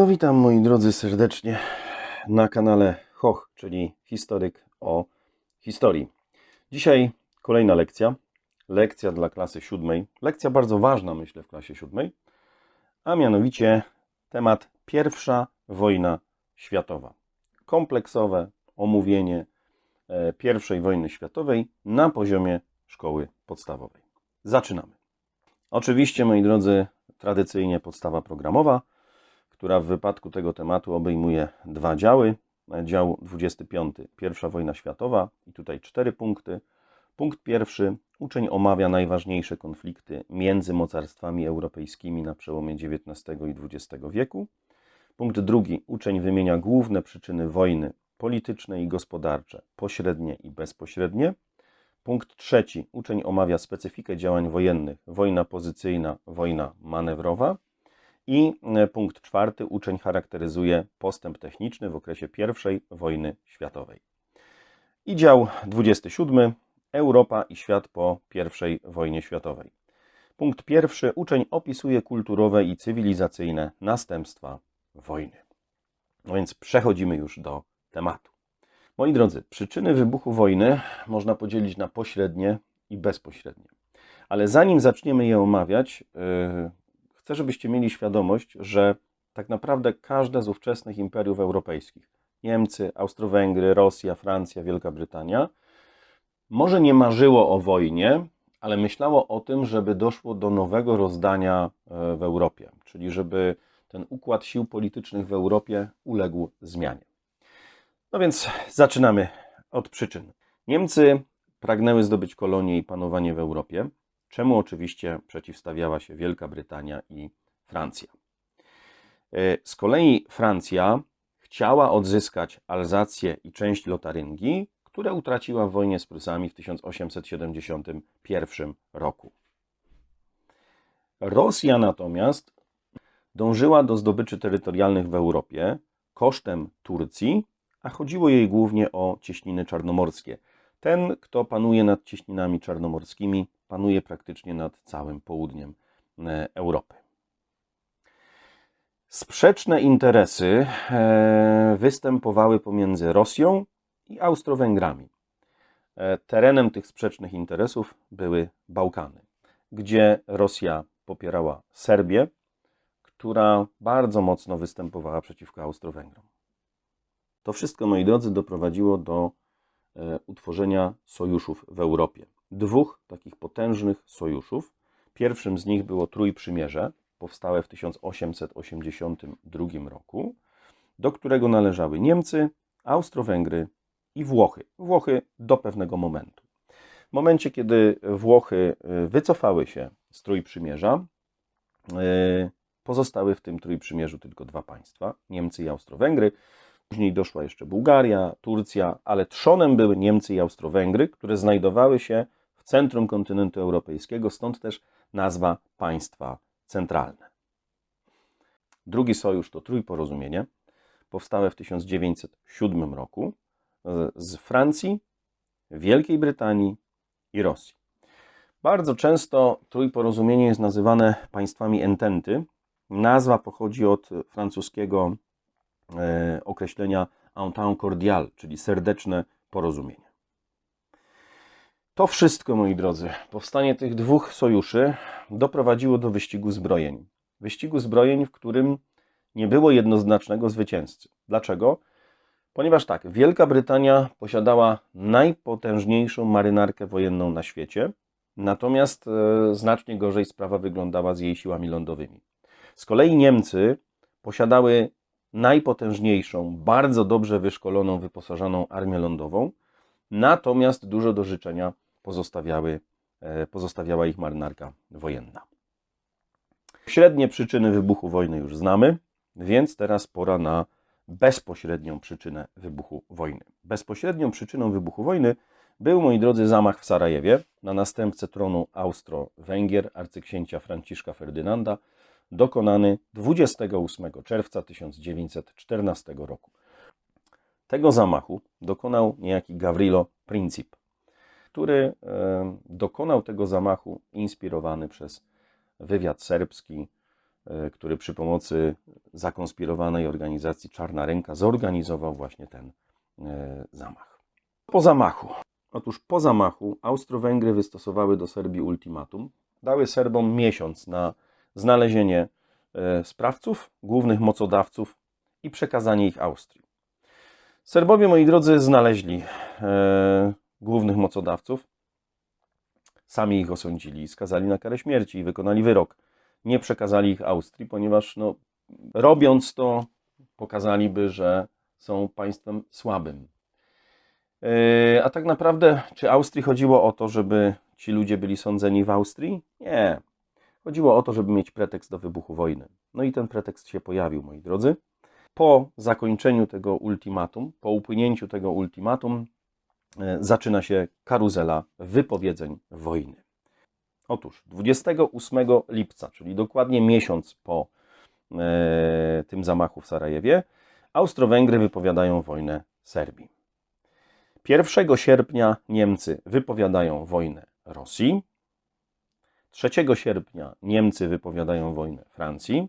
No witam moi drodzy serdecznie na kanale Hoch, czyli historyk o historii. Dzisiaj kolejna lekcja. Lekcja dla klasy siódmej. Lekcja bardzo ważna, myślę, w klasie siódmej. A mianowicie temat pierwsza wojna światowa. Kompleksowe omówienie e, pierwszej wojny światowej na poziomie szkoły podstawowej. Zaczynamy. Oczywiście, moi drodzy, tradycyjnie podstawa programowa która w wypadku tego tematu obejmuje dwa działy. Dział 25, pierwsza wojna światowa i tutaj cztery punkty. Punkt pierwszy, uczeń omawia najważniejsze konflikty między mocarstwami europejskimi na przełomie XIX i XX wieku. Punkt drugi, uczeń wymienia główne przyczyny wojny polityczne i gospodarcze, pośrednie i bezpośrednie. Punkt trzeci, uczeń omawia specyfikę działań wojennych, wojna pozycyjna, wojna manewrowa. I e, punkt czwarty, uczeń charakteryzuje postęp techniczny w okresie I wojny światowej. I dział 27, Europa i świat po I wojnie światowej. Punkt pierwszy, uczeń opisuje kulturowe i cywilizacyjne następstwa wojny. No więc przechodzimy już do tematu. Moi drodzy, przyczyny wybuchu wojny można podzielić na pośrednie i bezpośrednie. Ale zanim zaczniemy je omawiać, yy, chcę, żebyście mieli świadomość, że tak naprawdę każde z ówczesnych imperiów europejskich Niemcy, Austro-Węgry, Rosja, Francja, Wielka Brytania może nie marzyło o wojnie, ale myślało o tym, żeby doszło do nowego rozdania e, w Europie, czyli żeby ten układ sił politycznych w Europie uległ zmianie. No więc zaczynamy od przyczyn. Niemcy pragnęły zdobyć kolonie i panowanie w Europie czemu oczywiście przeciwstawiała się Wielka Brytania i Francja. E, z kolei Francja chciała odzyskać Alzację i część Lotaryngii, które utraciła w wojnie z Prusami w 1871 roku. Rosja natomiast dążyła do zdobyczy terytorialnych w Europie kosztem Turcji, a chodziło jej głównie o cieśniny czarnomorskie. Ten, kto panuje nad cieśninami czarnomorskimi, panuje praktycznie nad całym południem e, Europy. Sprzeczne interesy e, występowały pomiędzy Rosją i Austro-Węgrami. E, terenem tych sprzecznych interesów były Bałkany, gdzie Rosja popierała Serbię, która bardzo mocno występowała przeciwko Austro-Węgrom. To wszystko, moi drodzy, doprowadziło do utworzenia sojuszów w Europie dwóch takich potężnych sojuszów. Pierwszym z nich było Trójprzymierze, powstałe w 1882 roku, do którego należały Niemcy, Austro-Węgry i Włochy. Włochy do pewnego momentu. W momencie, kiedy Włochy y, wycofały się z Trójprzymierza, y, pozostały w tym Trójprzymierzu tylko dwa państwa, Niemcy i Austro-Węgry. Później doszła jeszcze Bułgaria, Turcja, ale trzonem były Niemcy i Austro-Węgry, które znajdowały się centrum kontynentu europejskiego, stąd też nazwa państwa centralne. Drugi sojusz to Trójporozumienie, powstałe w 1907 roku z Francji, Wielkiej Brytanii i Rosji. Bardzo często Trójporozumienie jest nazywane państwami ententy. Nazwa pochodzi od francuskiego e, określenia entente cordial, czyli serdeczne porozumienie. To wszystko, moi drodzy, powstanie tych dwóch sojuszy doprowadziło do wyścigu zbrojeń. Wyścigu zbrojeń, w którym nie było jednoznacznego zwycięzcy. Dlaczego? Ponieważ tak, Wielka Brytania posiadała najpotężniejszą marynarkę wojenną na świecie, natomiast e, znacznie gorzej sprawa wyglądała z jej siłami lądowymi. Z kolei Niemcy posiadały najpotężniejszą, bardzo dobrze wyszkoloną, wyposażoną armię lądową, natomiast dużo do życzenia pozostawiały, e, pozostawiała ich marynarka wojenna. Średnie przyczyny wybuchu wojny już znamy, więc teraz pora na bezpośrednią przyczynę wybuchu wojny. Bezpośrednią przyczyną wybuchu wojny był, moi drodzy, zamach w Sarajewie na następcę tronu Austro-Węgier, arcyksięcia Franciszka Ferdynanda, dokonany 28 czerwca 1914 roku. Tego zamachu dokonał niejaki Gavrilo Princip, który e, dokonał tego zamachu inspirowany przez wywiad serbski, e, który przy pomocy zakonspirowanej organizacji Czarna Ręka zorganizował właśnie ten e, zamach. Po zamachu. Otóż po zamachu Austro-Węgry wystosowały do Serbii ultimatum. Dały Serbom miesiąc na znalezienie sprawców, głównych mocodawców i przekazanie ich Austrii. Serbowie, moi drodzy, znaleźli e, głównych mocodawców. Sami ich osądzili, skazali na karę śmierci i wykonali wyrok. Nie przekazali ich Austrii, ponieważ no, robiąc to, pokazaliby, że są państwem słabym. E, a tak naprawdę, czy Austrii chodziło o to, żeby ci ludzie byli sądzeni w Austrii? Nie. Chodziło o to, żeby mieć pretekst do wybuchu wojny. No i ten pretekst się pojawił, moi drodzy. Po zakończeniu tego ultimatum, po upłynięciu tego ultimatum, e, zaczyna się karuzela wypowiedzeń wojny. Otóż 28 lipca, czyli dokładnie miesiąc po e, tym zamachu w Sarajewie, Austro-Węgry wypowiadają wojnę Serbii. 1 sierpnia Niemcy wypowiadają wojnę Rosji. 3 sierpnia Niemcy wypowiadają wojnę Francji.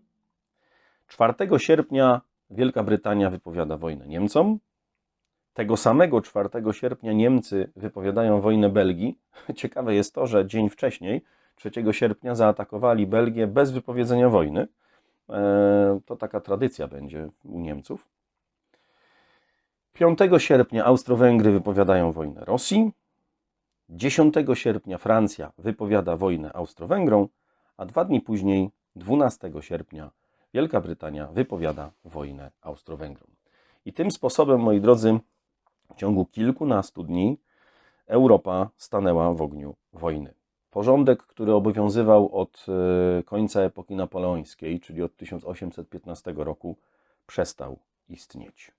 4 sierpnia Wielka Brytania wypowiada wojnę Niemcom. Tego samego 4 sierpnia Niemcy wypowiadają wojnę Belgii. Ciekawe jest to, że dzień wcześniej, 3 sierpnia, zaatakowali Belgię bez wypowiedzenia wojny. E, to taka tradycja będzie u Niemców. 5 sierpnia Austro-Węgry wypowiadają wojnę Rosji. 10 sierpnia Francja wypowiada wojnę Austro-Węgrom, a dwa dni później, 12 sierpnia, Wielka Brytania wypowiada wojnę Austro-Węgrom. I tym sposobem, moi drodzy, w ciągu kilkunastu dni Europa stanęła w ogniu wojny. Porządek, który obowiązywał od e, końca epoki napoleońskiej, czyli od 1815 roku, przestał istnieć.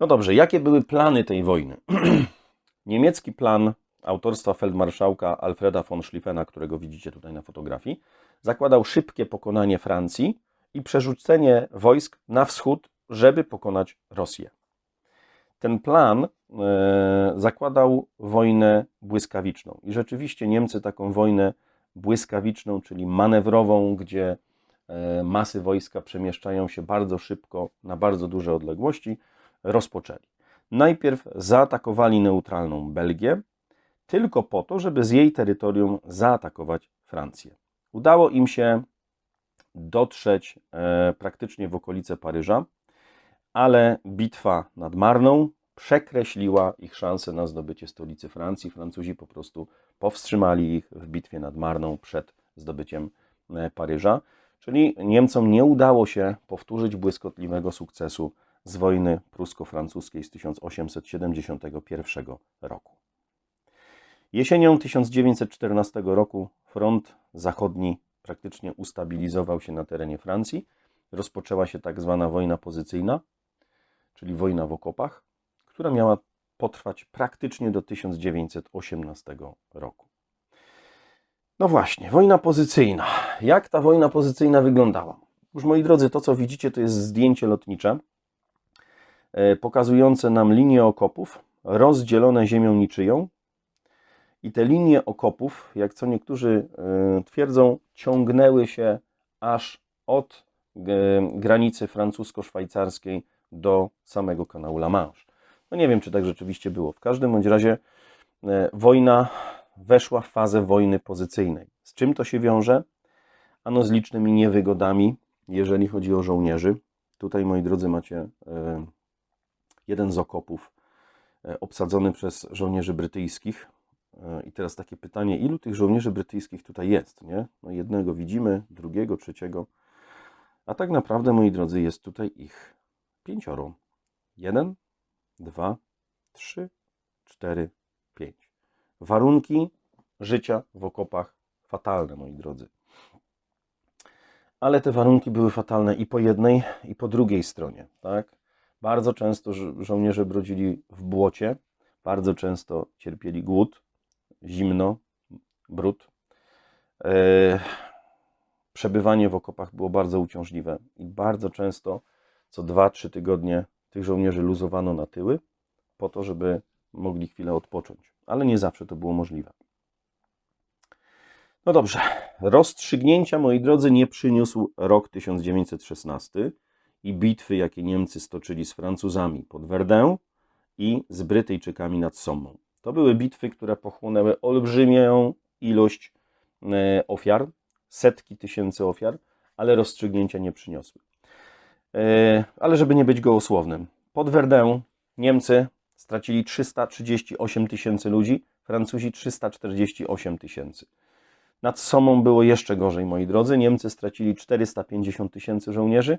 No dobrze, jakie były plany tej wojny? Niemiecki plan autorstwa feldmarszałka Alfreda von Schlieffena, którego widzicie tutaj na fotografii, zakładał szybkie pokonanie Francji i przerzucenie wojsk na wschód, żeby pokonać Rosję. Ten plan e, zakładał wojnę błyskawiczną i rzeczywiście Niemcy taką wojnę błyskawiczną, czyli manewrową, gdzie e, masy wojska przemieszczają się bardzo szybko na bardzo duże odległości, rozpoczęli. Najpierw zaatakowali neutralną Belgię, tylko po to, żeby z jej terytorium zaatakować Francję. Udało im się dotrzeć e, praktycznie w okolice Paryża, ale bitwa nad Marną przekreśliła ich szanse na zdobycie stolicy Francji. Francuzi po prostu powstrzymali ich w bitwie nad Marną przed zdobyciem e, Paryża. Czyli Niemcom nie udało się powtórzyć błyskotliwego sukcesu z wojny prusko-francuskiej z 1871 roku. Jesienią 1914 roku front zachodni praktycznie ustabilizował się na terenie Francji. Rozpoczęła się tak zwana wojna pozycyjna, czyli wojna w okopach, która miała potrwać praktycznie do 1918 roku. No właśnie, wojna pozycyjna. Jak ta wojna pozycyjna wyglądała? Już moi drodzy, to co widzicie to jest zdjęcie lotnicze e, pokazujące nam linie okopów rozdzielone ziemią niczyją i te linie okopów, jak co niektórzy e, twierdzą, ciągnęły się aż od e, granicy francusko-szwajcarskiej do samego kanału La Manche. No nie wiem, czy tak rzeczywiście było. W każdym bądź razie e, wojna weszła w fazę wojny pozycyjnej. Z czym to się wiąże? Ano z licznymi niewygodami, jeżeli chodzi o żołnierzy. Tutaj, moi drodzy, macie jeden z okopów obsadzony przez żołnierzy brytyjskich. E, I teraz takie pytanie, ilu tych żołnierzy brytyjskich tutaj jest? Nie? No jednego widzimy, drugiego, trzeciego. A tak naprawdę, moi drodzy, jest tutaj ich pięcioro. Jeden, dwa, trzy, cztery, pięć. Warunki życia w okopach fatalne, moi drodzy. Ale te warunki były fatalne i po jednej, i po drugiej stronie. Tak? Bardzo często żo żołnierze brodzili w błocie, bardzo często cierpieli głód, zimno, brud. E, przebywanie w okopach było bardzo uciążliwe i bardzo często co 2-3 tygodnie tych żołnierzy luzowano na tyły po to, żeby mogli chwilę odpocząć, ale nie zawsze to było możliwe. No dobrze, rozstrzygnięcia, moi drodzy, nie przyniósł rok 1916 i bitwy, jakie Niemcy stoczyli z Francuzami pod Verdun i z Brytyjczykami nad Sommą. To były bitwy, które pochłonęły olbrzymią ilość e, ofiar, setki tysięcy ofiar, ale rozstrzygnięcia nie przyniosły. E, Ale żeby nie być gołosłownym, pod Verdun Niemcy stracili 338 tysięcy ludzi, Francuzi 348 tysięcy. Nad Somą było jeszcze gorzej, moi drodzy. Niemcy stracili 450 tysięcy żołnierzy,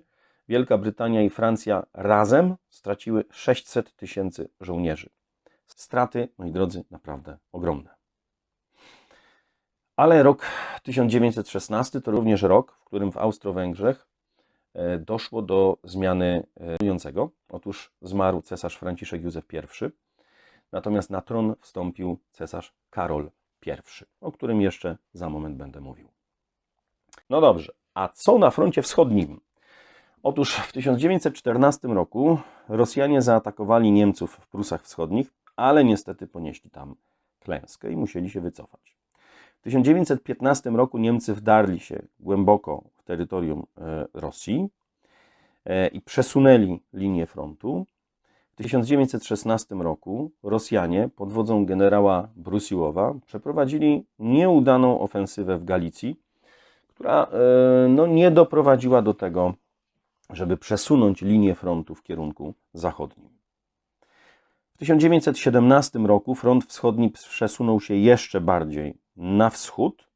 Wielka Brytania i Francja razem straciły 600 tysięcy żołnierzy. Straty, moi drodzy, naprawdę ogromne. Ale rok 1916 to również rok, w którym w Austro-Węgrzech e, doszło do zmiany kierującego. Otóż zmarł cesarz Franciszek Józef I, natomiast na tron wstąpił cesarz Karol I, o którym jeszcze za moment będę mówił. No dobrze, a co na froncie wschodnim? Otóż w 1914 roku Rosjanie zaatakowali Niemców w Prusach Wschodnich, ale niestety ponieśli tam klęskę i musieli się wycofać. W 1915 roku Niemcy wdarli się głęboko w terytorium e, Rosji e, i przesunęli linię frontu. W 1916 roku Rosjanie pod wodzą generała Brusiłowa przeprowadzili nieudaną ofensywę w Galicji, która e, no, nie doprowadziła do tego, żeby przesunąć linię frontu w kierunku zachodnim. W 1917 roku front wschodni przesunął się jeszcze bardziej na wschód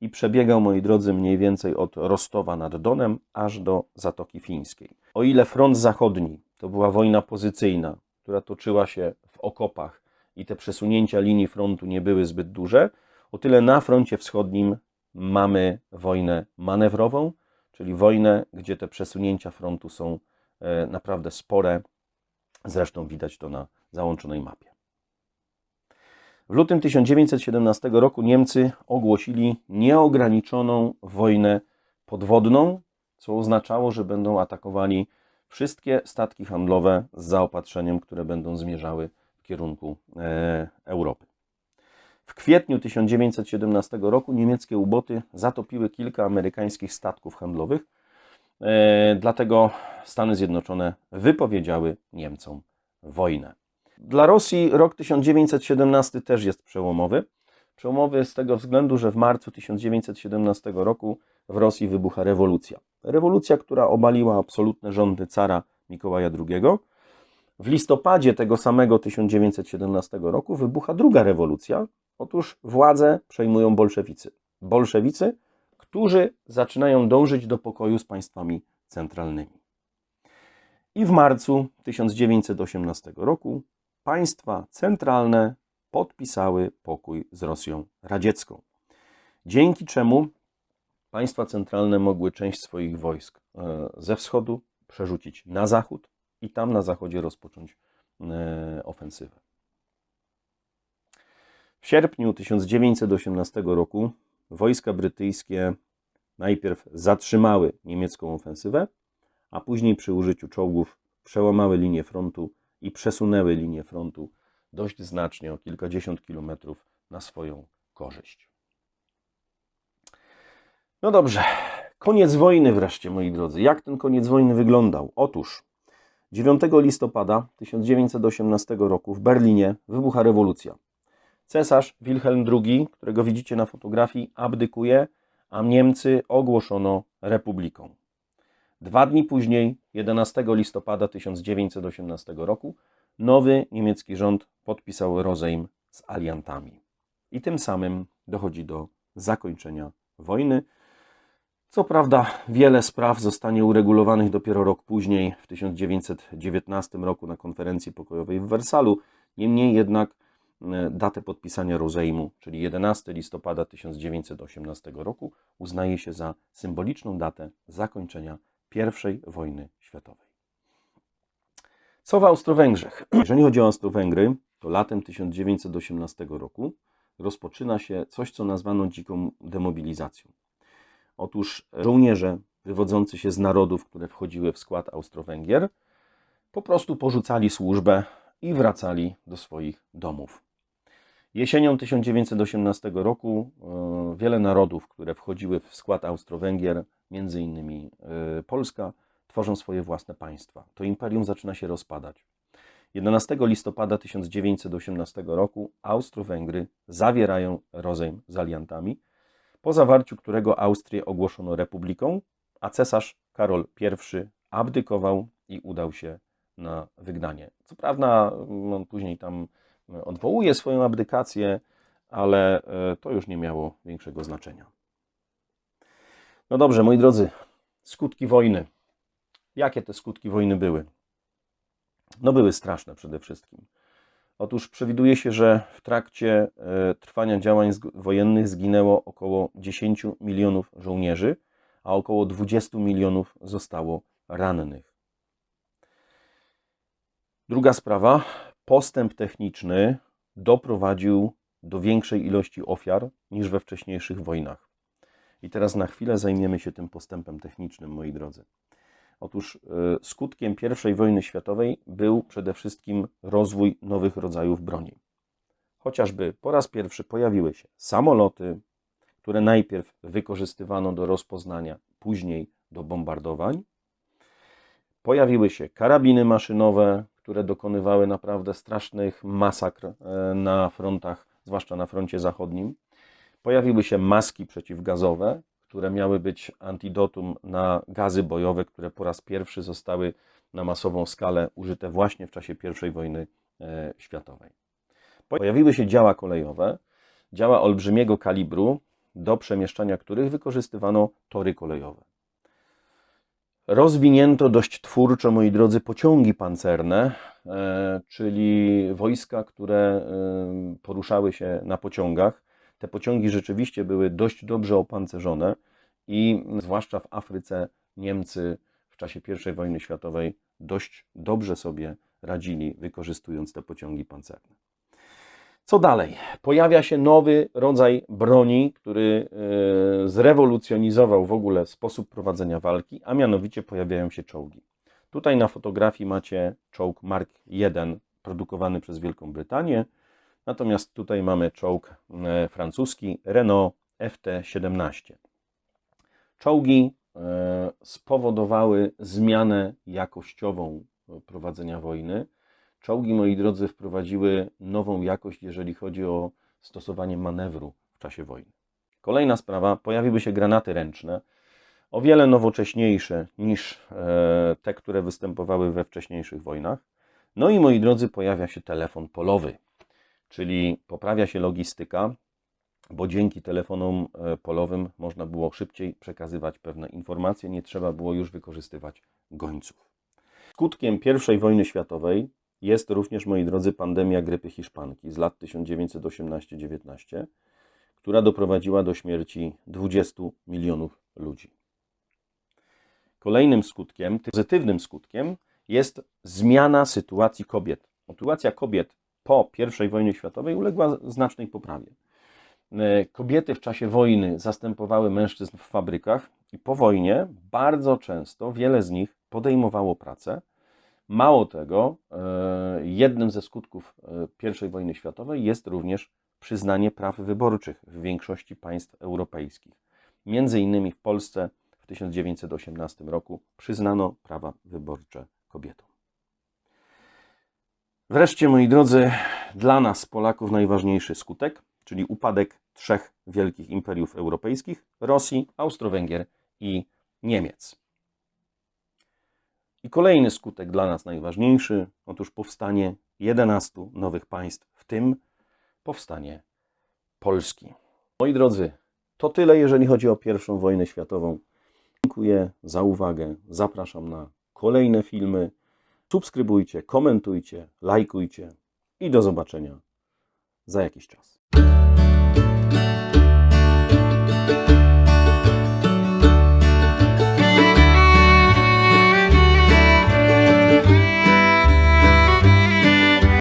i przebiegał, moi drodzy, mniej więcej od Rostowa nad Donem aż do Zatoki Fińskiej. O ile front zachodni to była wojna pozycyjna, która toczyła się w okopach i te przesunięcia linii frontu nie były zbyt duże, o tyle na froncie wschodnim mamy wojnę manewrową, czyli wojnę, gdzie te przesunięcia frontu są e, naprawdę spore. Zresztą widać to na załączonej mapie. W lutym 1917 roku Niemcy ogłosili nieograniczoną wojnę podwodną, co oznaczało, że będą atakowali wszystkie statki handlowe z zaopatrzeniem, które będą zmierzały w kierunku e, Europy. W kwietniu 1917 roku niemieckie uboty zatopiły kilka amerykańskich statków handlowych, e, dlatego Stany Zjednoczone wypowiedziały Niemcom wojnę. Dla Rosji rok 1917 też jest przełomowy. Przełomowy z tego względu, że w marcu 1917 roku w Rosji wybucha rewolucja. Rewolucja, która obaliła absolutne rządy cara Mikołaja II. W listopadzie tego samego 1917 roku wybucha druga rewolucja. Otóż władzę przejmują bolszewicy. Bolszewicy, którzy zaczynają dążyć do pokoju z państwami centralnymi. I w marcu 1918 roku państwa centralne podpisały pokój z Rosją radziecką. Dzięki czemu państwa centralne mogły część swoich wojsk e, ze wschodu przerzucić na zachód i tam na zachodzie rozpocząć e, ofensywę. W sierpniu 1918 roku wojska brytyjskie najpierw zatrzymały niemiecką ofensywę, a później przy użyciu czołgów przełamały linię frontu i przesunęły linię frontu dość znacznie, o kilkadziesiąt kilometrów na swoją korzyść. No dobrze, koniec wojny wreszcie, moi drodzy. Jak ten koniec wojny wyglądał? Otóż 9 listopada 1918 roku w Berlinie wybucha rewolucja. Cesarz Wilhelm II, którego widzicie na fotografii, abdykuje, a Niemcy ogłoszono republiką. Dwa dni później, 11 listopada 1918 roku, nowy niemiecki rząd podpisał rozejm z aliantami. I tym samym dochodzi do zakończenia wojny. Co prawda, wiele spraw zostanie uregulowanych dopiero rok później, w 1919 roku na konferencji pokojowej w Wersalu. Niemniej jednak e, datę podpisania rozejmu, czyli 11 listopada 1918 roku, uznaje się za symboliczną datę zakończenia I wojny światowej. Co w Austro-Węgrzech? Jeżeli chodzi o Austro-Węgry, to latem 1918 roku rozpoczyna się coś, co nazwano dziką demobilizacją. Otóż żołnierze wywodzący się z narodów, które wchodziły w skład Austro-Węgier, po prostu porzucali służbę i wracali do swoich domów. Jesienią 1918 roku e, wiele narodów, które wchodziły w skład Austro-Węgier, między innymi e, Polska, tworzą swoje własne państwa. To imperium zaczyna się rozpadać. 11 listopada 1918 roku Austro-Węgry zawierają rozejm z aliantami, po zawarciu którego Austrię ogłoszono republiką, a cesarz Karol I abdykował i udał się na wygnanie. Co prawda, on później tam odwołuje swoją abdykację, ale e, to już nie miało większego znaczenia. No dobrze, moi drodzy, skutki wojny. Jakie te skutki wojny były? No były straszne przede wszystkim. Otóż przewiduje się, że w trakcie e, trwania działań wojennych zginęło około 10 milionów żołnierzy, a około 20 milionów zostało rannych. Druga sprawa. Postęp techniczny doprowadził do większej ilości ofiar niż we wcześniejszych wojnach. I teraz na chwilę zajmiemy się tym postępem technicznym, moi drodzy. Otóż e, skutkiem I wojny światowej był przede wszystkim rozwój nowych rodzajów broni. Chociażby po raz pierwszy pojawiły się samoloty, które najpierw wykorzystywano do rozpoznania, później do bombardowań. Pojawiły się karabiny maszynowe, które dokonywały naprawdę strasznych masakr e, na frontach, zwłaszcza na froncie zachodnim. Pojawiły się maski przeciwgazowe, które miały być antidotum na gazy bojowe, które po raz pierwszy zostały na masową skalę użyte właśnie w czasie I wojny e, światowej. Pojawiły się działa kolejowe, działa olbrzymiego kalibru, do przemieszczania których wykorzystywano tory kolejowe. Rozwinięto dość twórczo, moi drodzy, pociągi pancerne, e, czyli wojska, które e, poruszały się na pociągach. Te pociągi rzeczywiście były dość dobrze opancerzone i zwłaszcza w Afryce Niemcy w czasie I wojny światowej dość dobrze sobie radzili, wykorzystując te pociągi pancerne. Co dalej? Pojawia się nowy rodzaj broni, który e, zrewolucjonizował w ogóle sposób prowadzenia walki, a mianowicie pojawiają się czołgi. Tutaj na fotografii macie czołg Mark I produkowany przez Wielką Brytanię, natomiast tutaj mamy czołg e, francuski Renault FT-17. Czołgi e, spowodowały zmianę jakościową prowadzenia wojny. Czołgi, moi drodzy, wprowadziły nową jakość, jeżeli chodzi o stosowanie manewru w czasie wojny. Kolejna sprawa, pojawiły się granaty ręczne, o wiele nowocześniejsze niż e, te, które występowały we wcześniejszych wojnach. No i moi drodzy, pojawia się telefon polowy, czyli poprawia się logistyka, bo dzięki telefonom e, polowym można było szybciej przekazywać pewne informacje, nie trzeba było już wykorzystywać gońców. Skutkiem I wojny światowej jest również, moi drodzy, pandemia grypy hiszpanki z lat 1918-19, która doprowadziła do śmierci 20 milionów ludzi. Kolejnym skutkiem, pozytywnym skutkiem jest zmiana sytuacji kobiet. Sytuacja kobiet po I wojnie światowej uległa znacznej poprawie. E, Kobiety w czasie wojny zastępowały mężczyzn w fabrykach i po wojnie bardzo często wiele z nich podejmowało pracę. Mało tego, e, jednym ze skutków e, I wojny światowej jest również przyznanie praw wyborczych w większości państw europejskich. Między innymi w Polsce w 1918 roku przyznano prawa wyborcze kobietom. Wreszcie, moi drodzy, dla nas, Polaków, najważniejszy skutek, czyli upadek trzech wielkich imperiów europejskich Rosji, Austro-Węgier i Niemiec. I kolejny skutek dla nas najważniejszy, otóż powstanie 11 nowych państw, w tym powstanie Polski. Moi drodzy, to tyle, jeżeli chodzi o I wojnę światową. Dziękuję za uwagę. Zapraszam na kolejne filmy. Subskrybujcie, komentujcie, lajkujcie i do zobaczenia za jakiś czas.